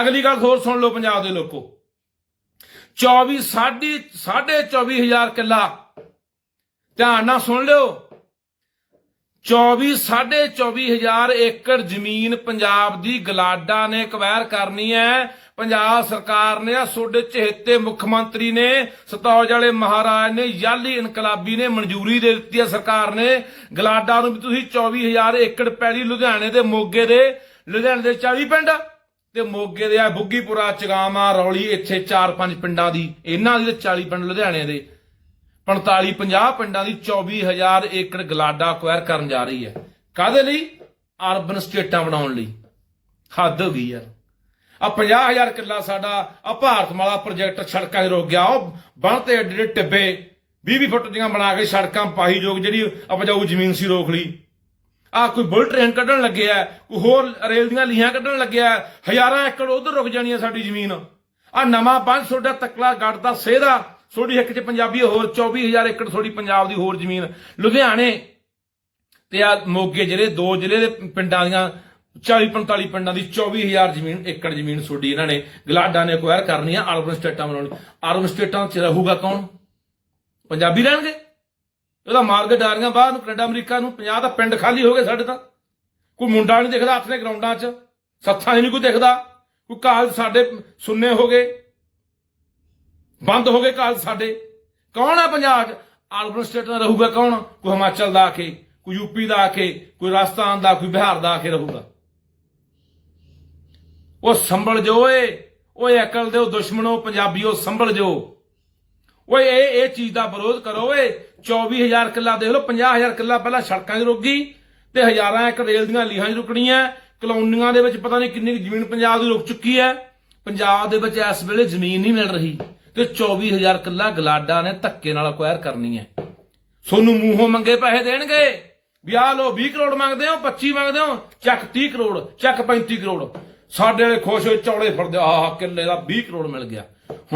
ਅਗਲੀ ਗੱਲ ਹੋਰ ਸੁਣ ਲਓ ਪੰਜਾਬ ਦੇ ਲੋਕੋ। 24 ਸਾਢੇ ਸਾਢੇ 24000 ਕਿੱਲਾ। ਧਿਆਨ ਨਾਲ ਸੁਣ ਲਿਓ। 24 ਸਾਢੇ 24000 ਏਕੜ ਜ਼ਮੀਨ ਪੰਜਾਬ ਦੀ ਗਲਾਡਾ ਨੇ ਕਵੈਰ ਕਰਨੀ ਹੈ। ਪੰਜਾਬ ਸਰਕਾਰ ਨੇ ਆ ਸੋਡੇ ਚਹੇਤੇ ਮੁੱਖ ਮੰਤਰੀ ਨੇ, ਸਤੌਜ ਵਾਲੇ ਮਹਾਰਾਜ ਨੇ, ਯਾਲੀ ਇਨਕਲਾਬੀ ਨੇ ਮਨਜ਼ੂਰੀ ਦੇ ਦਿੱਤੀ ਹੈ ਸਰਕਾਰ ਨੇ। ਗਲਾਡਾ ਨੂੰ ਵੀ ਤੁਸੀਂ 24000 ਏਕੜ ਪੈਲੀ ਲੁਧਿਆਣੇ ਦੇ ਮੋਗੇ ਦੇ, ਲੁਧਿਆਣੇ ਦੇ 40 ਪਿੰਡ। ਤੇ ਮੋਗੇ ਦੇ ਆ ਬੁੱਗੀਪੁਰਾ ਚਗਾਮਾ ਰੌਲੀ, ਇੱਥੇ 4-5 ਪਿੰਡਾਂ ਦੀ, ਇਹਨਾਂ ਦੀ ਤੇ 40 ਪਿੰਡ ਲੁਧਿਆਣੇ ਦੇ। 45 50 ਪਿੰਡਾਂ ਦੀ 24000 ਏਕੜ ਗਲਾਡਾ ਅਕਵਾਇਰ ਕਰਨ ਜਾ ਰਹੀ ਹੈ। ਕਾਦੇ ਲਈ? ਅਰਬਨ ਸਟੇਟਾਂ ਬਣਾਉਣ ਲਈ। ਹੱਦ ਹੋ ਗਈ ਯਾਰ। ਆ 50000 ਕਿੱਲਾ ਸਾਡਾ ਆ ਭਾਰਤਮਾਲਾ ਪ੍ਰੋਜੈਕਟ ਸੜਕਾਂ 'ਚ ਰੁਕ ਗਿਆ। ਉਹ ਬਣ ਤੇ ਏਡੇ ਏਡੇ ਟਿੱਬੇ 20 ਫੁੱਟ ਦੀਆਂ ਬਣਾ ਕੇ ਸੜਕਾਂ ਪਾਹੀ ਜੋਗ ਜਿਹੜੀ ਉਪਜਾਊ ਜ਼ਮੀਨ ਸੀ ਰੋਕ ਲਈ। ਆ ਕੋਈ ਬੁਲਟ ਟ੍ਰੇਨ ਕੱਢਣ ਲੱਗਿਆ ਕੋਈ ਹੋਰ ਰੇਲ ਦੀਆਂ ਲੀਹਾਂ ਕੱਢਣ ਲੱਗਿਆ ਹਜ਼ਾਰਾਂ ਏਕੜ ਉਧਰ ਰੁਕ ਜਾਣੀ ਹੈ ਸਾਡੀ ਜ਼ਮੀਨ। ਆ ਨਵਾਂ ਬੰਦ ਤੁਹਾਡਾ ਤਕਲਾ ਗੱਡ ਦਾ ਸੇਧਾ ਤੁਹਾਡੀ ਇੱਕ ਚ ਪੰਜਾਬੀ ਹੋਰ 24000 ਏਕੜ ਤੁਹਾਡੀ ਪੰਜਾਬ ਦੀ ਹੋਰ ਜ਼ਮੀਨ। ਲੁਧਿਆਣੇ ਤੇ ਆ ਮੋਗੇ ਜਿਹੜੇ ਦੋ ਜ਼ਿਲ੍ਹੇ ਦੇ ਪਿੰਡਾਂ ਦੀਆਂ 40 45 ਪਿੰਡਾਂ ਦੀ 24000 ਜ਼ਮੀਨ, ਏਕੜ ਜ਼ਮੀਨ ਛੋਡੀ ਇਹਨਾਂ ਨੇ ਗਲਾਡਾ ਨੇ ਅਕਵਾਇਰ ਕਰਨੀ ਆ, ਅਰਬਨ ਸਟੇਟਾਂ ਬਣਾਉਣੀ। ਅਰਬਨ ਸਟੇਟਾਂ 'ਚ ਰਹੂਗਾ ਕੌਣ? ਪੰਜਾਬੀ ਰਹਿਣਗੇ? ਉਹਦਾ ਮਾਰਗ ਡਾਰੀਆਂ ਬਾਹਰ ਨੂੰ ਕੈਨੇਡਾ, ਅਮਰੀਕਾ ਨੂੰ 50 ਦਾ ਪਿੰਡ ਖਾਲੀ ਹੋ ਗਏ ਸਾਡੇ ਤਾਂ। ਕੋਈ ਮੁੰਡਾ ਨਹੀਂ ਦਿਖਦਾ ਆਪਣੇ ਗਰਾਊਂਡਾਂ 'ਚ। ਸੱਥਾਂ 'ਚ ਨਹੀਂ ਕੋਈ ਦਿਖਦਾ। ਕੋਈ ਕਾਲਜ ਸਾਡੇ ਸੁੰਨੇ ਹੋ ਗਏ। ਬੰਦ ਹੋ ਗਏ ਕਾਲਜ ਸਾਡੇ। ਕੌਣ ਆ ਪੰਜਾਬ 'ਚ? ਆਲਬਨ ਸਟੇਟ ਦਾ ਰਹੂਗਾ ਕੌਣ? ਕੋਈ ਹਿਮਾਚਲ ਦਾ ਆ ਕੇ, ਕੋਈ ਯੂਪੀ ਦਾ ਆ ਕੇ, ਕੋਈ ਰਾਜਸਥਾਨ ਦਾ, ਕੋਈ ਬਿਹਾਰ ਦਾ ਆ ਕੇ ਰਹੂਗਾ। ਉਹ ਸੰਭਲ ਜੋ ਓਏ ਓਏ ਅਕਲ ਦੇ ਦੁਸ਼ਮਣੋ, ਪੰਜਾਬੀਓ, ਸੰਭਲ ਜੋ। ਓਏ, ਇਹ ਇਹ ਚੀਜ਼ ਦਾ ਵਿਰੋਧ ਕਰੋ ਓਏ। 24000 ਕਿੱਲਾ ਦੇਖ ਲਓ 50000 ਕਿੱਲਾ ਪਹਿਲਾਂ ਸੜਕਾਂ 'ਚ ਰੁਕ ਗਈ ਤੇ ਹਜ਼ਾਰਾਂ ਏਕੜ ਰੇਲ ਦੀਆਂ ਲੀਹਾਂ 'ਚ ਰੁਕਣੀਆਂ। ਕਲੋਨੀਆਂ ਦੇ ਵਿੱਚ ਪਤਾ ਨਹੀਂ ਕਿੰਨੀ ਕੁ ਜ਼ਮੀਨ ਪੰਜਾਬ ਦੀ ਰੁਕ ਚੁੱਕੀ ਹੈ। ਪੰਜਾਬ ਦੇ ਵਿੱਚ ਇਸ ਵੇਲੇ ਜ਼ਮੀਨ ਨਹੀਂ ਮਿਲ ਰਹੀ ਤੇ 24000 ਕਿੱਲਾ ਗਲਾਡਾ ਨੇ ਧੱਕੇ ਨਾਲ ਅਕਵਾਇਰ ਕਰਨੀ ਹੈ। ਸੋਨੂੰ ਮੂੰਹੋਂ ਮੰਗੇ ਪੈਸੇ ਦੇਣਗੇ। ਵੀ ਆਹ ਲੋ 20 ਕਰੋੜ ਮੰਗਦੇ ਹੋ 25 ਮੰਗਦੇ ਹੋ, ਚੱਕ 30 ਕਰੋੜ, ਚੱਕ 35 ਕਰੋੜ। ਸਾਡੇ ਵਾਲੇ ਖੁਸ਼ ਹੋਏ ਚੌੜੇ ਫੜਦੇ, ਆਹ ਕਿੱਲੇ ਦਾ 20 ਕਰੋੜ ਮਿਲ ਗਿਆ।